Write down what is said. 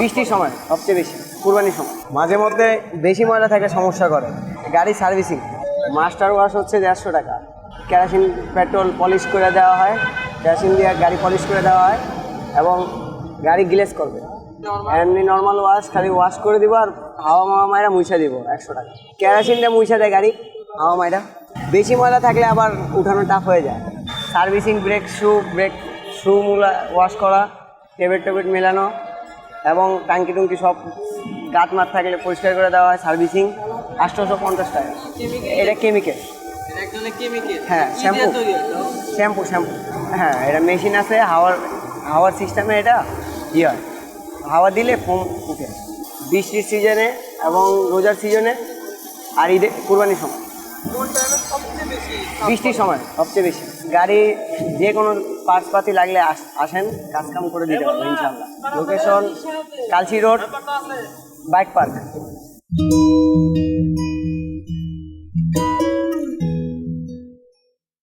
বৃষ্টির সময় সবচেয়ে বেশি কুরবানির সময়। মাঝে মধ্যে বেশি ময়লা থাকলে সমস্যা করে। গাড়ি সার্ভিসিং মাস্টার ওয়াশ হচ্ছে দেড়শো টাকা। কেরোসিন পেট্রোল পলিশ করে দেওয়া হয় কেরোসিন দিয়ে গাড়ি পলিশ করে দেওয়া হয় এবং গাড়ি গ্লেস করবে। এমনি নর্মাল ওয়াশ খালি ওয়াশ করে দিব আর হাওয়া মাওয়া মাইরা মুছা দিব একশো টাকা। কেরোসিনটা মুছা দেয় গাড়ি হাওয়া মাইরা। বেশি ময়লা থাকলে আবার উঠানো টাফ হয়ে যায়। Servicing brake shoe brake shoe মুলা ওয়াশ করা টেবিট টেবেট মেলানো এবং টাঙ্কি টুঙ্কি সব গাত মাত থাকলে পরিষ্কার করে দেওয়া হয় সার্ভিসিং। আটশোশো পঞ্চাশ টাকা। এটা কেমিক্যাল হ্যাঁ শ্যাম্পু শ্যাম্পু শ্যাম্পু হ্যাঁ এটা মেশিন আছে হাওয়ার হাওয়ার সিস্টেমে এটা ই হয়। হাওয়া দিলে ফোম উঠে। বৃষ্টির সিজনে এবং রোজার সিজনে আর ঈদে কুরবানির সময়। বৃষ্টির সময় সবচেয়ে বেশি। গাড়ি যে কোনো পার্টস পাতি লাগলে আস- আসেন কাজকাম করে দিতে পারব ইনশাল্লাহ। Location Kalchi road bike park.